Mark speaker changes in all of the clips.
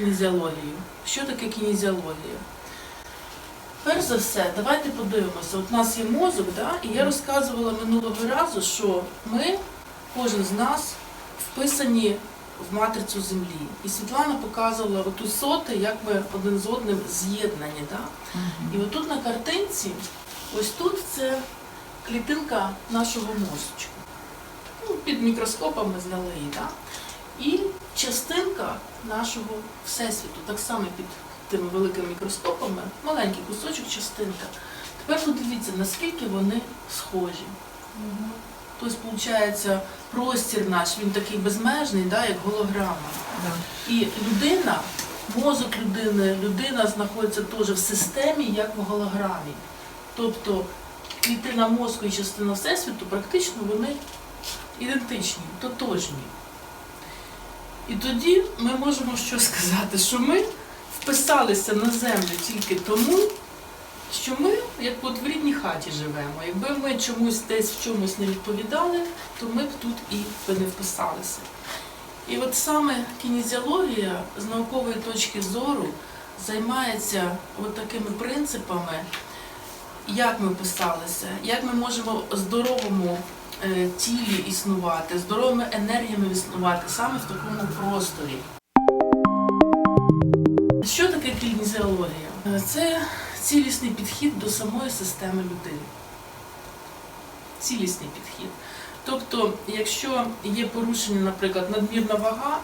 Speaker 1: кінезіологію. Що таке кінезіологія? Перш за все, давайте подивимося. От у нас є мозок, да? і я розказувала минулого разу, що ми, кожен з нас, вписані в матрицю землі. І Світлана показувала отут соти, як ми один з одним з'єднані. Да? І отут на картинці, ось тут це клітинка нашого мозочку. Ну, під мікроскопами зняли її, да? і частинка нашого всесвіту, так само під тими великими мікроскопами, маленький кусочок частинка. Тепер подивіться, наскільки вони схожі. Тобто, виходить, простір наш, він такий безмежний, да, як голограма. І людина, мозок людини, людина знаходиться теж в системі, як в голограмі. Тобто клітина мозку і частина всесвіту практично вони ідентичні, тотожні. І тоді ми можемо що сказати, що ми вписалися на землю тільки тому, що ми, як от в рідній хаті живемо. Якби ми чомусь десь в чомусь не відповідали, то ми б тут і не вписалися. І от саме кінезіологія з наукової точки зору займається от такими принципами, як ми вписалися, як ми можемо здоровому тілі існувати, здоровими енергіями існувати саме в такому просторі. Що таке кінезіологія? Е, Це цілісний підхід до самої системи людини. Цілісний підхід. Тобто, якщо є порушення, наприклад, надмірна вага,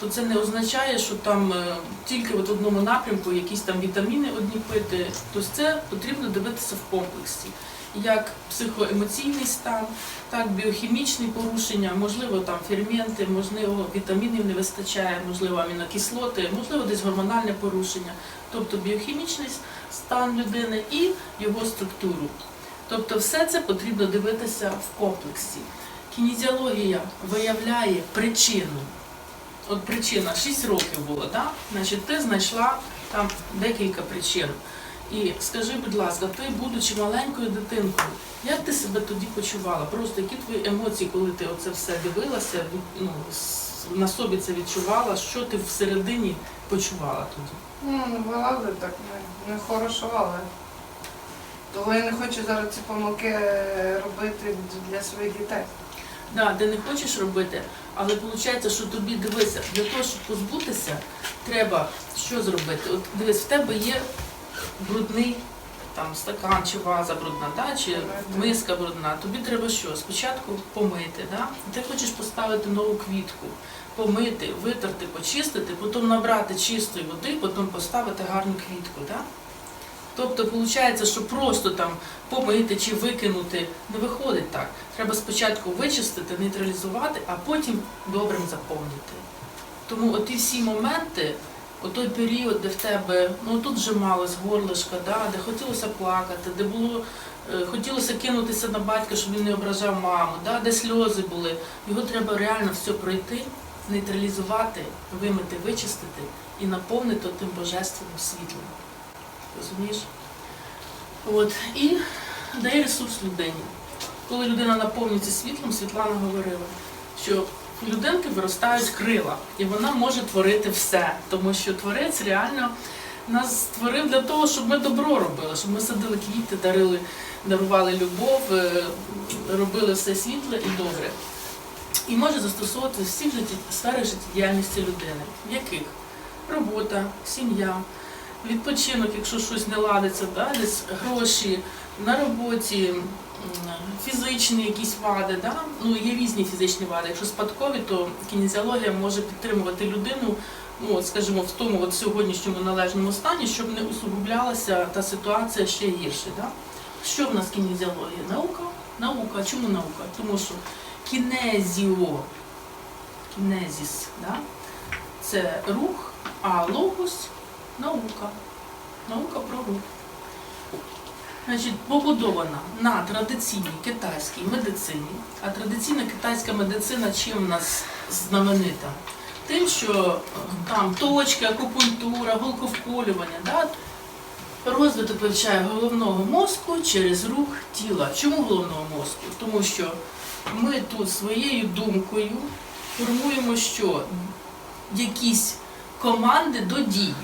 Speaker 1: то це не означає, що там е, тільки в одному напрямку якісь там вітаміни одні пити. Тобто це потрібно дивитися в комплексі. Як психоемоційний стан, так біохімічні порушення, можливо, там ферменти, можливо, вітамінів не вистачає, можливо, амінокислоти, можливо, десь гормональне порушення, тобто біохімічний стан людини і його структуру. Тобто все це потрібно дивитися в комплексі. Кінезіологія виявляє причину. От причина 6 років було, так? Значить, ти знайшла там декілька причин. І скажи, будь ласка, ти, будучи маленькою дитинкою, як ти себе тоді почувала? Просто які твої емоції, коли ти оце все дивилася, ну, на собі це відчувала, що ти всередині почувала тоді?
Speaker 2: Ну, не вилазить так, не, не хорошо, але. Того я не хочу зараз ці помилки робити для своїх дітей.
Speaker 1: Да, ти не хочеш робити, але виходить, що тобі дивися, для того, щоб позбутися, треба що зробити? От дивись, в тебе є брудний там стакан чи ваза брудна, да? чи миска брудна. Тобі треба що? Спочатку помити. Да? Ти хочеш поставити нову квітку, помити, витерти, почистити, потім набрати чистої води, потім поставити гарну квітку. Да? Тобто, виходить, що просто там помити чи викинути не виходить так. Треба спочатку вичистити, нейтралізувати, а потім добрим заповнити. Тому оті всі моменти, отой період, де в тебе ну тут зжималось горлишко, да, де хотілося плакати, де було е, хотілося кинутися на батька, щоб він не ображав маму, да, де сльози були. Його треба реально все пройти, нейтралізувати, вимити, вичистити і наповнити тим божественним світлом. Розумієш? От. І дає ресурс людині. Коли людина наповнюється світлом, Світлана говорила, що у людинки виростають крила, і вона може творити все, тому що творець реально нас створив для того, щоб ми добро робили, щоб ми садили квіти, дарили, дарували любов, е, робили все світле і добре. І може застосовувати в всіх житті, сферах життєдіяльності людини. Яких? Робота, сім'я, відпочинок, якщо щось не ладиться, да, десь гроші на роботі, фізичні якісь вади. Да? Ну, є різні фізичні вади. Якщо спадкові, то кінезіологія може підтримувати людину, ну, от, скажімо, в тому от сьогоднішньому належному стані, щоб не усугублялася та ситуація ще гірше. Да? Що в нас кінезіологія? Наука? Наука. Чому наука? Тому що кінезіо, кінезіс, да? це рух, а логос наука. Наука про рух. Значить, побудована на традиційній китайській медицині. А традиційна китайська медицина чим в нас знаменита? Тим, що е, там точки, акупунктура, голковколювання, да? розвиток вивчає головного мозку через рух тіла. Чому головного мозку? Тому що ми тут своєю думкою формуємо що? Якісь команди до дії.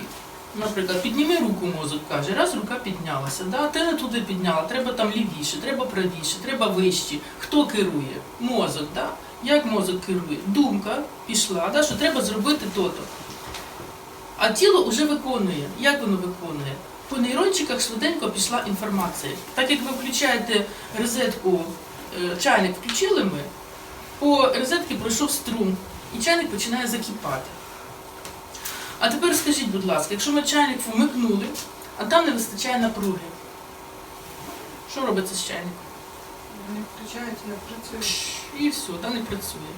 Speaker 1: Наприклад, підніми руку мозок каже, раз рука піднялася, да? ти не туди підняла, треба там лівіше, треба правіше, треба вище. Хто керує? Мозок, да? Як мозок керує? Думка пішла, да? що треба зробити то-то. А тіло вже виконує. Як воно виконує? По нейрончиках швиденько пішла інформація. Так як ви включаєте розетку, е, чайник включили ми, по розетці пройшов струм, і чайник починає закипати. А тепер скажіть, будь ласка, якщо ми чайник вмикнули, а там не вистачає напруги, що робиться з чайником?
Speaker 2: Не включають, не працює.
Speaker 1: І все, да, не працює.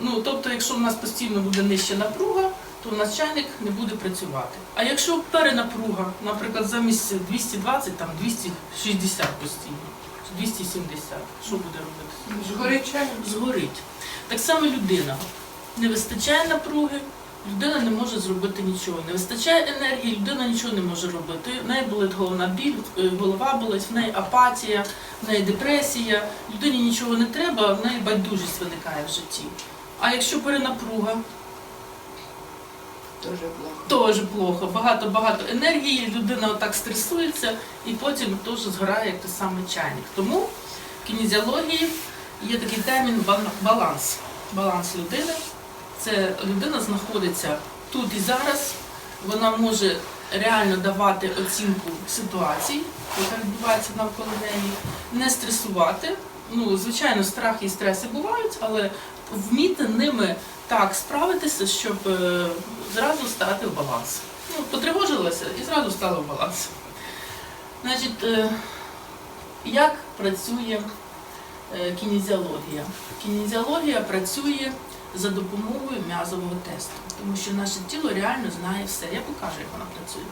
Speaker 1: Ну, тобто, якщо в нас постійно буде нижча напруга, то в нас чайник не буде працювати. А якщо перенапруга, наприклад, замість 220, там 260 постійно, 270, що буде робити?
Speaker 2: Згорить чайник.
Speaker 1: Згорить. Так само людина. Не вистачає напруги, людина не може зробити нічого. Не вистачає енергії, людина нічого не може робити. В неї болить головна біль, е, голова болить, в неї апатія, в неї депресія. Людині нічого не треба, в неї байдужість виникає в житті. А якщо перенапруга,
Speaker 2: Дуже плохо.
Speaker 1: теж плохо. Багато-багато енергії, людина отак стресується і потім теж згорає як той самий чайник. Тому в кінезіології є такий термін баланс. Баланс людини. Це людина знаходиться тут і зараз. Вона може реально давати оцінку ситуацій, яка відбувається навколо неї, не стресувати. Ну, звичайно, страх і стреси бувають, але вміти ними так справитися, щоб е, зразу стати в баланс. Ну, потривожилася і зразу стала в баланс. Значить, е, як працює е, кінезіологія? Кінезіологія працює за допомогою м'язового тесту, тому що наше тіло реально знає все. Я покажу, як вона працює.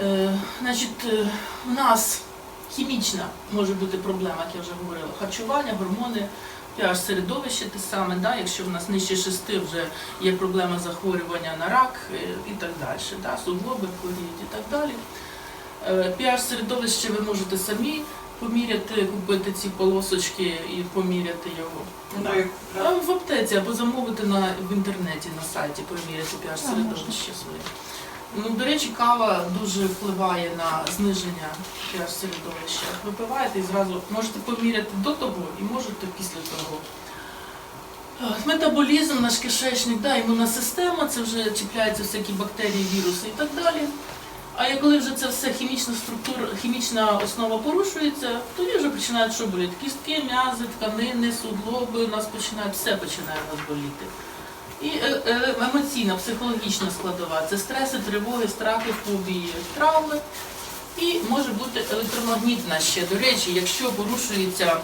Speaker 1: Е, значить, е, у нас хімічна може бути проблема, як я вже говорила, харчування, гормони, pH середовище те саме, да? якщо в нас нижче 6 вже є проблема захворювання на рак е, і так далі, да? суглоби хворіють і так далі. Е, pH середовище ви можете самі поміряти, купити ці полосочки і поміряти його.
Speaker 2: Ну,
Speaker 1: Да. А В аптеці або замовити на, в інтернеті на сайті, поміряти pH середовище своє. Ну, до речі, кава дуже впливає на зниження pH середовища. Випиваєте і зразу можете поміряти до того і можете після того. Е, Метаболізм, наш кишечник, да, імунна система, це вже чіпляються всякі бактерії, віруси і так далі. А як коли вже це все хімічна структура, хімічна основа порушується, тоді вже починають що боліти? Кістки, м'язи, тканини, суглоби, у нас починають, все починає нас боліти. І е, е, емоційна, психологічна складова це стреси, тривоги, страхи, фобії, травми. І може бути електромагнітна ще. До речі, якщо порушується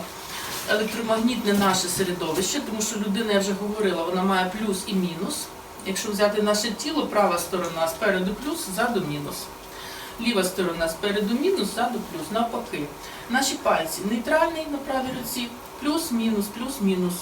Speaker 1: електромагнітне наше середовище, тому що людина, я вже говорила, вона має плюс і мінус. Якщо взяти наше тіло, права сторона спереду плюс, ззаду мінус. Ліва сторона спереду мінус, ззаду плюс. Навпаки. Наші пальці нейтральний на правій руці, плюс, мінус, плюс, мінус.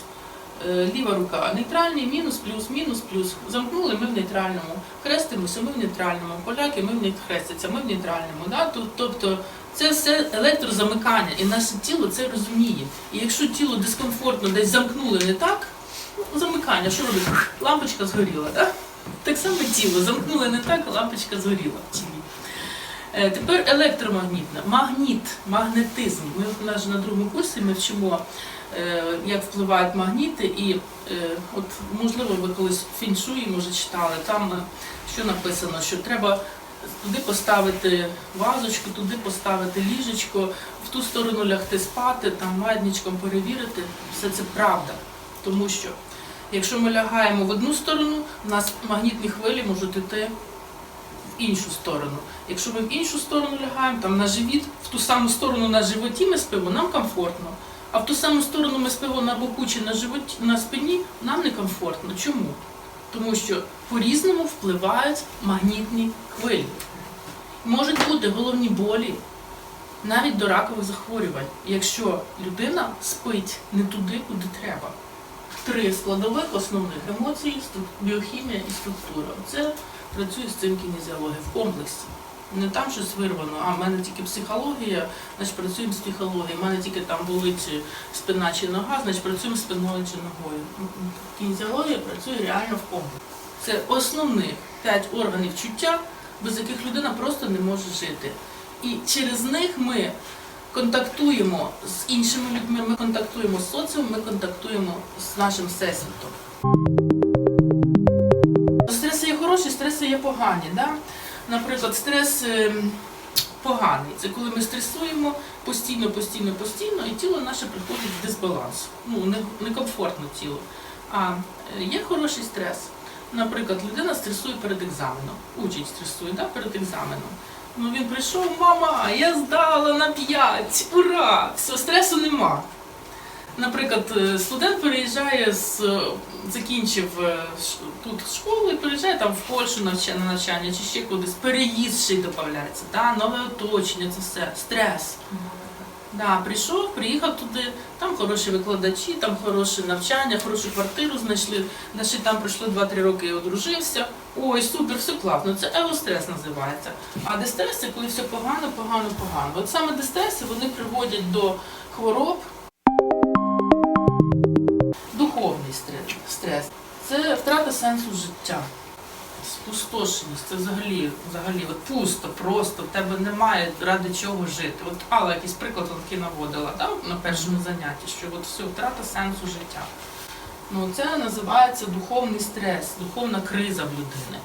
Speaker 1: Е, Ліва рука нейтральний, мінус, плюс, мінус, плюс. Замкнули ми в нейтральному. Хрестимося, ми в нейтральному. Поляки ми в не хрестяться, ми в нейтральному. Да? Тобто це все електрозамикання, і наше тіло це розуміє. І якщо тіло дискомфортно десь замкнули не так, замикання, що робить? Лампочка згоріла, так? Так само тіло замкнули не так, лампочка згоріла в тілі. Е, Тепер електромагнітна, магніт, магнетизм. Ми в нас на другому курсі ми вчимо, е, як впливають магніти, і е, от можливо ви колись фіншуї, може читали, там що написано, що треба туди поставити вазочку, туди поставити ліжечко, в ту сторону лягти спати, там маятничком перевірити. Все це правда. Тому що якщо ми лягаємо в одну сторону, у нас магнітні хвилі можуть йти в іншу сторону. Якщо ми в іншу сторону лягаємо, там на живіт, в ту саму сторону на животі ми спимо, нам комфортно. А в ту саму сторону ми спимо на боку чи на животі, на спині, нам некомфортно. Чому? Тому що по-різному впливають магнітні хвилі. Можуть бути головні болі, навіть до ракових захворювань, якщо людина спить не туди, куди треба. Три складових основних емоції, біохімія і структура. Це працює з цим кінезіологія в комплексі. Не там щось вирвано, а в мене тільки психологія, значить працюємо з психологією, в мене тільки там болить спина чи нога, значить працюємо спиною чи ногою. Кінезіологія працює реально в комплексі. Це основних п'ять органів чуття, без яких людина просто не може жити. І через них ми контактуємо з іншими людьми, ми контактуємо з соціумом, ми контактуємо з нашим всесвітом. Стреси є хороші, стреси є погані. Да? Наприклад, стрес ем, поганий. Це коли ми стресуємо постійно, постійно, постійно, і тіло наше приходить в дисбаланс. Ну, некомфортно тіло. А е, є хороший стрес. Наприклад, людина стресує перед екзаменом. Учень стресує да, перед екзаменом. Ну він прийшов, мама, я здала на 5, ура! Все, стресу нема. Наприклад, е, студент переїжджає з е, закінчив е, тут школу і переїжджає там в Польщу навчання, на навчання чи ще кудись. Переїзд ще й додається, да? нове оточення, це все, стрес. Да, прийшов, приїхав туди, там хороші викладачі, там хороше навчання, хорошу квартиру знайшли. Наші там пройшло 2-3 роки і одружився. Ой, супер, все класно. Це еустрес називається. А дистрес це коли все погано, погано, погано. От саме дистреси вони приводять до хвороб. Духовний стрес. Це втрата сенсу життя. Спустошеність, це взагалі, взагалі от пусто, просто, в тебе немає ради чого жити. От Алла якийсь приклад такий наводила да, на першому занятті, що от все, втрата сенсу життя. Ну, це називається духовний стрес, духовна криза в людини.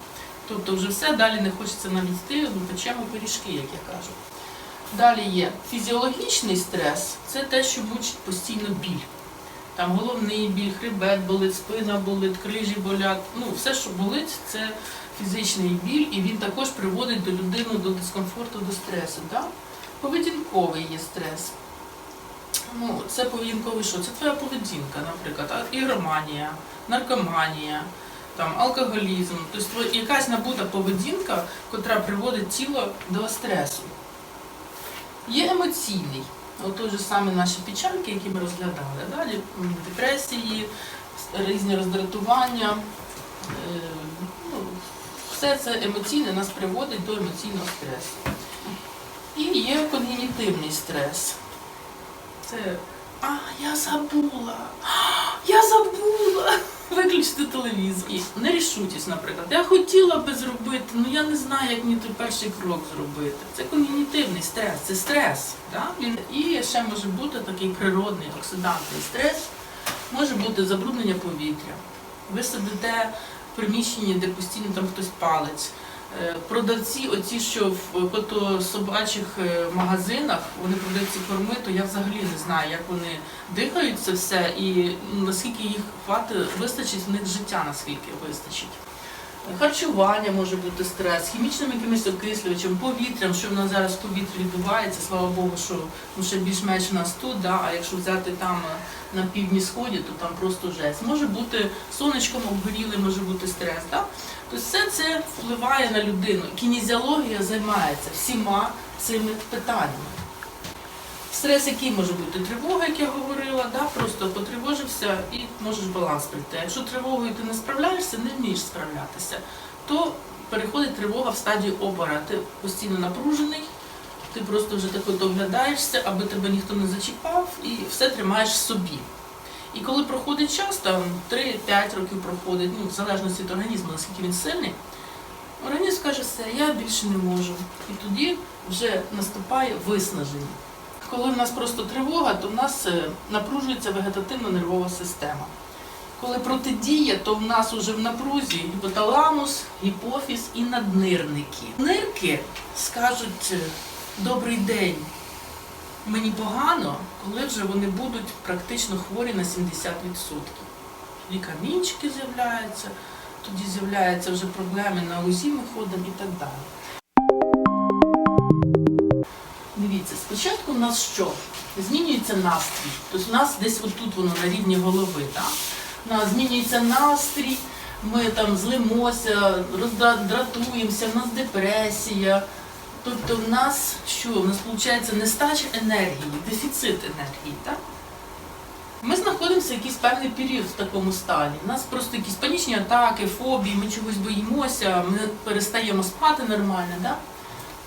Speaker 1: Тобто вже все, далі не хочеться навіть ну, печемо пиріжки, як я кажу. Далі є фізіологічний стрес це те, що мучить постійно біль. Там головний біль, хребет болить, спина болить, крижі болять. Ну, все, що болить, це фізичний біль, і він також приводить до людини до дискомфорту, до стресу. Да? Поведінковий є стрес. Ну, це поведінковий що? Це твоя поведінка, наприклад, ігроманія, наркоманія, там, алкоголізм. Тобто якась набута поведінка, котра приводить тіло до стресу. Є емоційний. От той же саме наші печальки, які ми розглядали. Далі депресії, різні роздратування. Е, ну, все це емоційне нас приводить до емоційного стресу. І є когнітивний стрес. Це а, я забула! А, я забула! Телевізор. Нерішучість, наприклад. Я хотіла би зробити, ну я не знаю, як мені той перший крок зробити. Це когнітивний стрес, це стрес. Да? І ще може бути такий природний оксидантний стрес, може бути забруднення повітря. Ви сидите в приміщенні, де постійно там хтось палить. Е, Продавці, оці, що в котособачих е, магазинах, вони продають ці корми, то я взагалі не знаю, як вони дихають це все і наскільки їх хватить, вистачить в них життя, наскільки вистачить. Харчування може бути стрес, хімічним якимось окислювачем, повітрям, що в нас зараз в повітрі відбувається, слава Богу, що ну, ще більш-менш нас тут, да, а якщо взяти там е, на півдні сході, то там просто жесть. Може бути сонечком обгоріли, може бути стрес. Да? Тобто все це впливає на людину. Кінезіологія займається всіма цими питаннями. Стрес, який може бути тривога, як я говорила, да? просто потривожився і можеш баланс прийти. Якщо тривогою ти не справляєшся, не вмієш справлятися, то переходить тривога в стадію опора. Ти постійно напружений, ти просто вже так от оглядаєшся, аби тебе ніхто не зачіпав, і все тримаєш собі. І коли проходить час, там 3-5 років проходить, ну, в залежності від організму, наскільки він сильний, організм каже, все, я більше не можу. І тоді вже наступає виснаження. Коли в нас просто тривога, то в нас е, напружується вегетативна нервова система. Коли протидія, то в нас уже в напрузі гіпоталамус, гіпофіз і наднирники. Нирки скажуть е, добрий день. Мені погано, коли вже вони будуть практично хворі на 70%. Тоді камінчики з'являються, тоді з'являються вже проблеми на УЗІ ми ходимо і так далі. Дивіться, спочатку у нас що? Змінюється настрій. Тобто у нас десь отут воно на рівні голови. Так? У нас змінюється настрій, ми там злимося, роздратуємося, в нас депресія. Тобто в нас що? У нас виходить нестача енергії, дефіцит енергії. Так? Ми знаходимося якийсь певний період в такому стані. У нас просто якісь панічні атаки, фобії, ми чогось боїмося, ми перестаємо спати нормально. Да?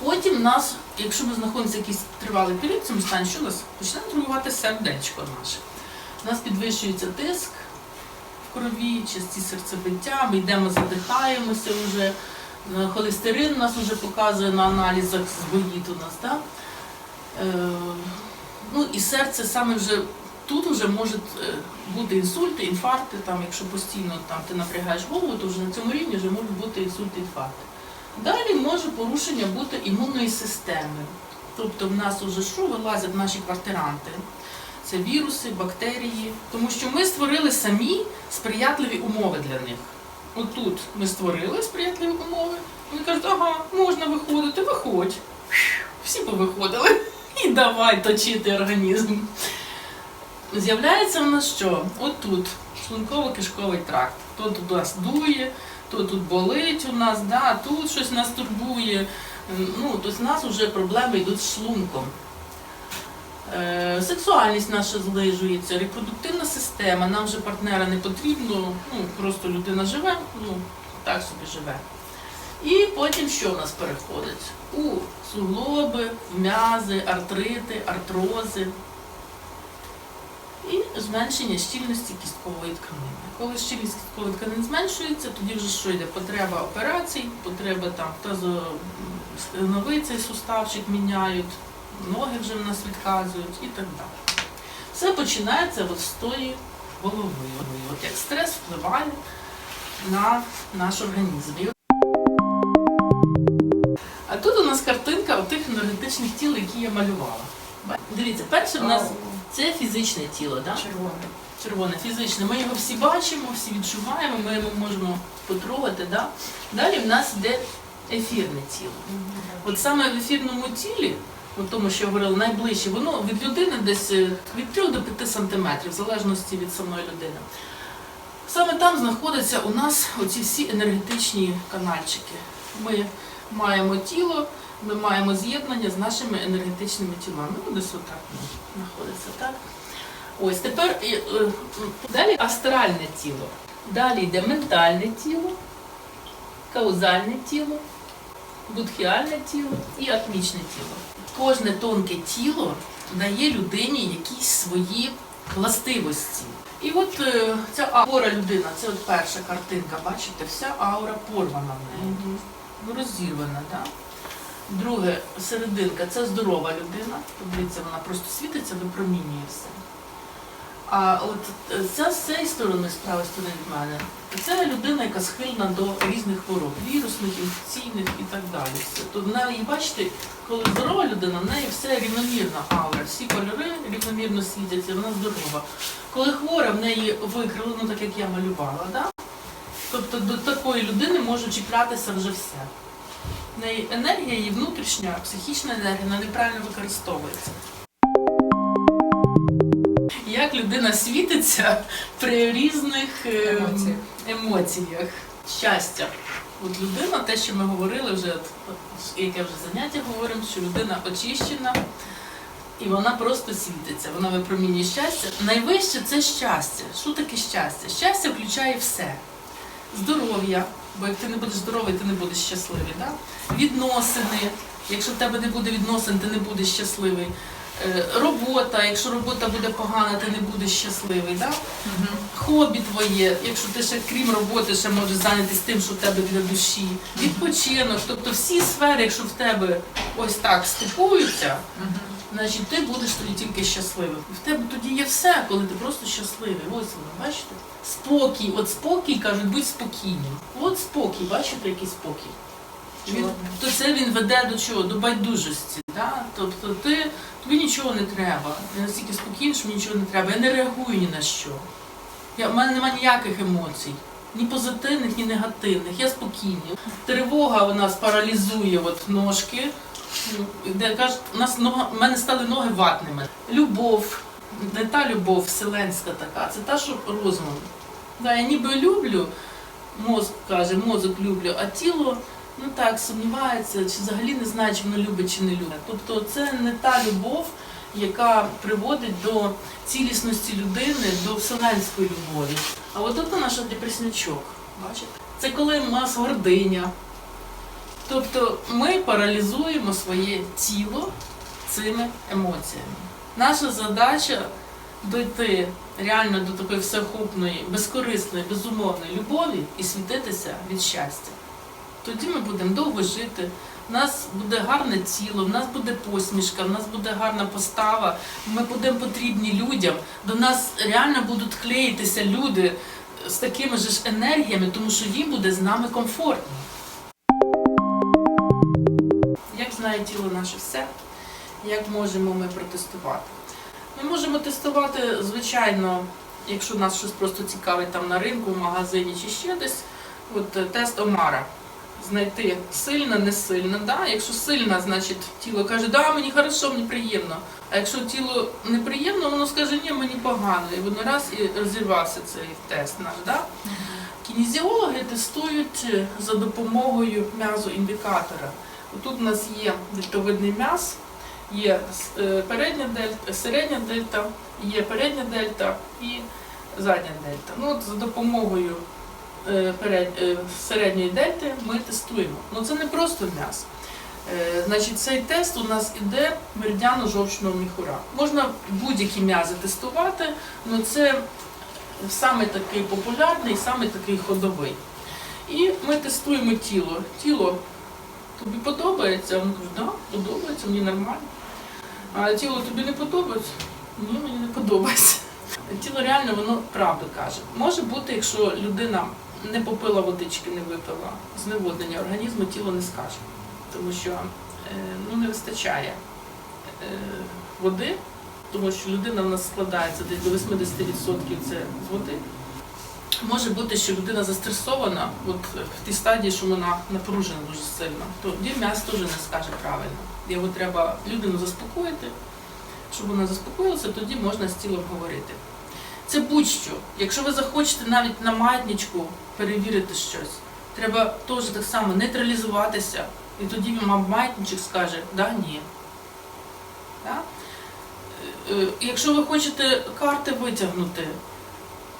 Speaker 1: Потім нас, якщо ми знаходимося якийсь тривалий період в цьому стані, що у нас почне турбувати сердечко наше. У нас підвищується тиск в крові, часті серцебиття, ми йдемо, задихаємося вже. Е, Холестерин у нас вже показує на аналізах, збоїть у нас, так? Е, ну і серце саме вже тут вже може е, бути інсульти, інфаркти, там, якщо постійно там, ти напрягаєш голову, то вже на цьому рівні вже можуть бути інсульти, інфаркти. Далі може порушення бути імунної системи. Тобто в нас вже що вилазять наші квартиранти. Це віруси, бактерії, тому що ми створили самі сприятливі умови для них. Отут ми створили сприятливі умови. Вони кажуть, ага, можна виходити, виходь. Всі повиходили. І давай точити організм. З'являється в нас що? Отут шлунково-кишковий тракт. То тут у нас дує, то тут болить у нас, да, тут щось нас турбує. Ну, тобто в нас вже проблеми йдуть з шлунком. Е, сексуальність наша злижується, репродуктивна система, нам вже партнера не потрібно, ну, просто людина живе, ну, так собі живе. І потім що в нас переходить? У суглоби, м'язи, артрити, артрози і зменшення щільності кісткової тканини. Коли щільність кісткової тканини зменшується, тоді вже що йде? Потреба операцій, потреба там тазоновий цей суставчик міняють, ноги вже в нас відказують і так далі. Все починається з тої голови. От як стрес впливає на наш організм. А тут у нас картинка тих енергетичних тіл, які я малювала. Дивіться, перше в нас це фізичне тіло, да?
Speaker 2: червоне.
Speaker 1: червоне, фізичне. Ми його всі бачимо, всі відчуваємо, ми його можемо потрогати. Да? Далі в нас йде ефірне тіло. От саме в ефірному тілі, тому, що я говорила, найближче, воно від людини десь е, від 3 до 5 сантиметрів, в залежності від самої людини. Саме там знаходяться у нас оці всі енергетичні канальчики. Ми маємо тіло, ми маємо з'єднання з нашими енергетичними тілами. Ну, десь отак знаходиться, так? Ось тепер е, е, далі астральне тіло. Далі йде ментальне тіло, каузальне тіло, будхіальне тіло і атмічне тіло. Кожне тонке тіло дає людині якісь свої властивості. І от е, ця аура людина, це от перша картинка, бачите, вся аура порвана в неї. Ну, розірвана, так? Друге, серединка це здорова людина. Подивіться, вона просто світиться, випромінює все. А от ця з цієї сторони, правої сторони від мене, це людина, яка схильна до різних хвороб, вірусних, інфекційних і так далі. То в неї, бачите, коли здорова людина, в неї все рівномірна аура, всі кольори рівномірно світяться, вона здорова. Коли хвора, в неї викривлено, так як я малювала, да? тобто до такої людини може чіплятися вже все. В неї енергія, її внутрішня, психічна енергія, вона неправильно використовується. Як людина світиться при різних е,
Speaker 2: Емоціях.
Speaker 1: емоціях. Щастя. От людина, те, що ми говорили вже, яке вже заняття говоримо, що людина очищена і вона просто світиться, вона випромінює щастя. Найвище це щастя. Що таке щастя? Щастя включає все. Здоров'я, бо як ти не будеш здоровий, ти не будеш щасливий. Да? Відносини. Якщо в тебе не буде відносин, ти не будеш щасливий. Е, Робота, якщо робота буде погана, ти не будеш щасливий. Да? Хобі твоє, якщо ти ще крім роботи ще можеш зайнятися тим, що в тебе для душі, відпочинок, тобто всі сфери, якщо в тебе ось так стикуються, значить ти будеш тоді тільки щасливим. В тебе тоді є все, коли ти просто щасливий. Ось воно, бачите? Спокій, от спокій кажуть, будь спокійним. От спокій, бачите, який спокій. Він, то це він веде до чого? До байдужості. Да? Тобто ти, тобі нічого не треба. Я настільки спокійний, що мені нічого не треба. Я не реагую ні на що. Я, в мене немає ніяких емоцій. Ні позитивних, ні негативних. Я спокійний. Тривога у нас паралізує от ножки. Де кажуть, у нас нога, в мене стали ноги ватними. Любов, не та любов вселенська така, це та, що розумом. Да, я ніби люблю, мозк каже, мозок люблю, а тіло ну так сумнівається, чи взагалі не знає, чи воно любить, чи не любить. Тобто це не та любов, яка приводить до цілісності людини, до вселенської любові. А от тут наш депреснячок, бачите? Це коли в нас гординя. Тобто ми паралізуємо своє тіло цими емоціями. Наша задача дойти реально до такої всеохопної, безкорисної, безумовної любові і світитися від щастя. Тоді ми будемо довго жити, в нас буде гарне тіло, в нас буде посмішка, в нас буде гарна постава, ми будемо потрібні людям. До нас реально будуть клеїтися люди з такими ж енергіями, тому що їм буде з нами комфортно. Як знає тіло наше все, як можемо ми протестувати? Ми можемо тестувати, звичайно, якщо нас щось просто цікавить там на ринку, в магазині чи ще десь. От е, тест Омара. Знайти сильна, не сильна. Да? Якщо сильна, значить тіло каже, да, мені хорошо, мені приємно. А якщо тіло неприємно, воно скаже, ні, мені погано. І воно раз і розірвався цей тест наш. Да? Кінезіологи тестують е, за допомогою м'язоіндикатора. Тут у нас є дельтовидний м'яз, є е, передня дельта, середня дельта, є передня дельта і задня дельта. Ну, от за допомогою е, е, середньої дельти ми тестуємо. Ну це не просто м'яз. Е, Значить, цей тест у нас іде меридіано-жовчного міхура. Можна будь-які м'язи тестувати, але це саме такий популярний, саме такий ходовий. І ми тестуємо тіло. Тіло тобі подобається? Він каже, да, подобається, мені нормально. А тіло тобі не подобається? Ні, мені не подобається. Тіло реально воно правду каже. Може бути, якщо людина не попила водички, не випила зневоднення організму, тіло не скаже. Тому що е, ну, не вистачає е, води, тому що людина в нас складається десь до 80% це з води. Може бути, що людина застресована, от в тій стадії, що вона напружена дуже сильно, то тоді м'яз теж не скаже правильно. Його треба людину заспокоїти, щоб вона заспокоїлася, тоді можна з тілом говорити. Це будь-що. Якщо ви захочете навіть на маятничку перевірити щось, треба теж так само нейтралізуватися, і тоді вам маятничок скаже да, ні. Да? Е, е, Якщо ви хочете карти витягнути,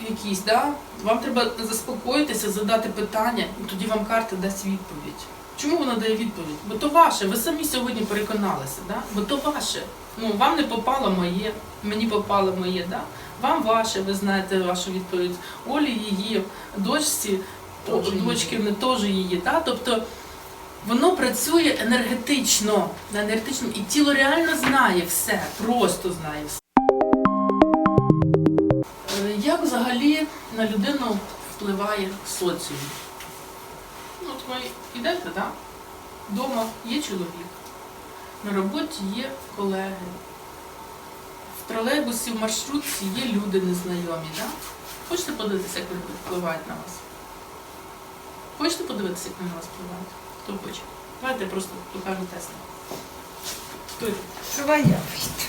Speaker 1: якісь, да? вам треба заспокоїтися, задати питання, і тоді вам карта дасть відповідь. Чому вона дає відповідь? Бо то ваше, ви самі сьогодні переконалися, да? бо то ваше. Ну, вам не попало моє, мені попало моє, да? Вам ваше, ви знаєте вашу відповідь. Олі її, дочці, дочки не теж її. Да? Тобто воно працює енергетично, на енергетичному, і тіло реально знає все, просто знає все. Е, Як взагалі на людину впливає соціум? Ну, От ви йдете, так? Дома є чоловік, на роботі є колеги, в тролейбусі, в маршрутці є люди незнайомі, так? Хочете подивитися, як вони впливають на вас? Хочете подивитися, як вони на вас впливають? Хто хоче? Давайте я просто покажу тест. Хто йде?
Speaker 3: Давай я вийду.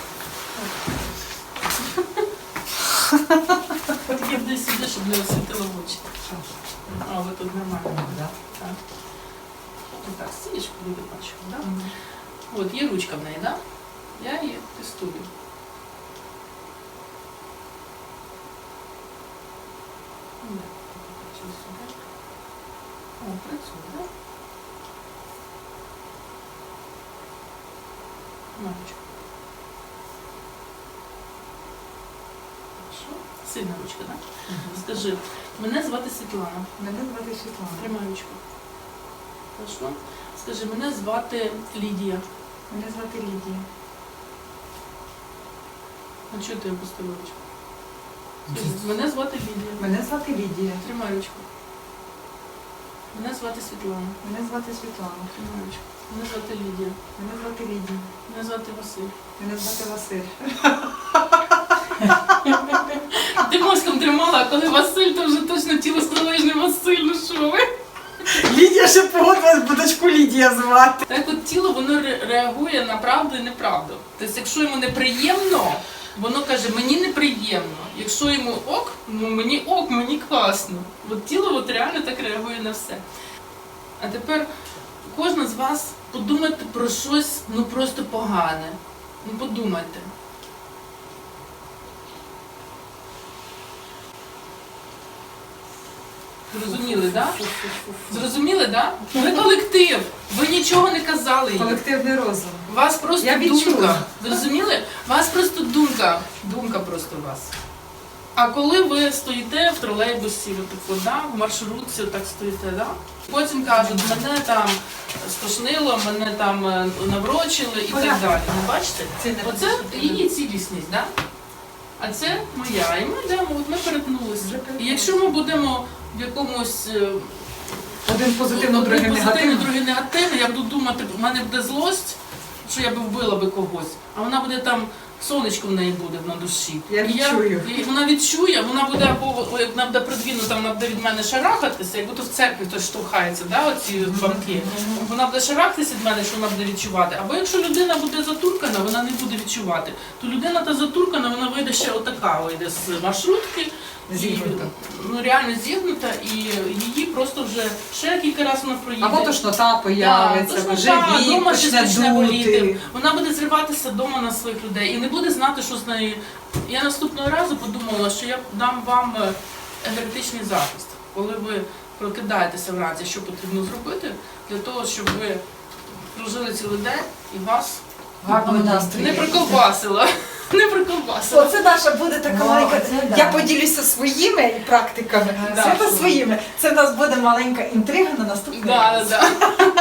Speaker 1: Тільки десь сюди, щоб не освітило в очі. А, ви тут нормально,
Speaker 3: Да.
Speaker 1: так? Ну так, стілечку люди бачу, так? От, є ручка в неї, так? Я її тестую. Ну, покажу сюди. О, працює, так? На ручку. Хорошо. Сильна ручка, так? Скажи, мене звати Світлана.
Speaker 3: Мене звати Світлана.
Speaker 1: Тримай ручку. Хорошо. Скажи, мене звати Лідія.
Speaker 3: Мене звати Лідія.
Speaker 1: А чого ти опустила ручку? Скажи, мене звати Лідія.
Speaker 3: Мене звати Лідія.
Speaker 1: Тримай ручку. Мене звати Світлана.
Speaker 3: Мене звати Світлана.
Speaker 1: Мене звати Лідія.
Speaker 3: Мене звати Лідія.
Speaker 1: Мене звати Василь.
Speaker 3: Мене звати Василь.
Speaker 1: Ти мозком тримала, а коли Василь, то вже точно тіло не Василь, ну що ви?
Speaker 3: Лідія ще погодилась, бо дочку Лідія звати.
Speaker 1: Так от тіло воно ре- реагує на правду і неправду. Тобто, якщо йому неприємно, воно каже, мені неприємно. Якщо йому ок, ну мені ок, мені класно. От тіло от реально так реагує на все. А тепер кожна з вас подумайте про щось ну просто погане. Ну подумайте. Зрозуміли, так? Да? Зрозуміли, так? Да? Ви колектив, ви нічого не казали їм.
Speaker 3: Колективний розум.
Speaker 1: У вас просто
Speaker 3: Я відчула.
Speaker 1: думка. Зрозуміли? У вас просто думка. Думка просто у вас. А коли ви стоїте в тролейбусі, отако, да, в маршрутці, так стоїте, да? потім кажуть, мене там стошнило, мене там е, наврочили і так далі. Не бачите?
Speaker 3: Це не
Speaker 1: Оце її цілісність, да? а це моя. І ми йдемо, от ми перетнулися. І якщо ми будемо в якомусь е,
Speaker 3: Один позитивно,
Speaker 1: Одні
Speaker 3: другий негативно.
Speaker 1: другий негативний. Я буду думати, в мене буде злость, що я би вбила би когось, а вона буде там. Сонечко в неї буде на душі.
Speaker 3: Я
Speaker 1: І
Speaker 3: відчую.
Speaker 1: і вона відчує, вона буде або як вона буде продвинута, вона буде від мене шарахатися, як будто в церкві хтось штовхається, да, оці банки. Вона буде шарахатися від мене, що вона буде відчувати. Або якщо людина буде затуркана, вона не буде відчувати. То людина та затуркана, вона вийде ще отака, вийде з маршрутки.
Speaker 3: Зігнута.
Speaker 1: ну реально зігнута, і її просто вже ще кілька разів вона проїде.
Speaker 3: Або тошнота появиться,
Speaker 1: Да,
Speaker 3: вже вік почне
Speaker 1: почне боліти. Вона буде зриватися вдома на своїх людей і не буде знати, що з нею. Я наступного разу подумала, що я дам вам е, енергетичний захист, коли ви прокидаєтеся вранці, що потрібно зробити для того, щоб ви прожили цілий день і вас
Speaker 3: Гарний настрій.
Speaker 1: не приколбасило. Не приколбасило.
Speaker 3: Оце наша буде така
Speaker 4: О,
Speaker 3: маленька.
Speaker 4: це да.
Speaker 3: Я поділюся своїми практиками,
Speaker 1: Да.
Speaker 3: Свята своїми. Це в нас буде маленька інтрига на наступний
Speaker 1: Да,
Speaker 3: раз.
Speaker 1: да, да.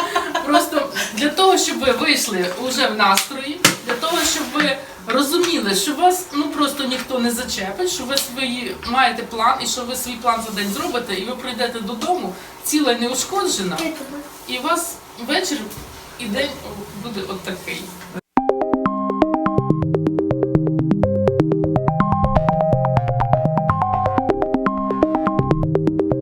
Speaker 1: Просто для того, щоб ви вийшли уже в настрої, для того, щоб ви розуміли, що вас ну просто ніхто не зачепить, що ви свої маєте план і що ви свій план за день зробите, і ви прийдете додому ціла неушкоджена, і у вас вечір і день буде от такий.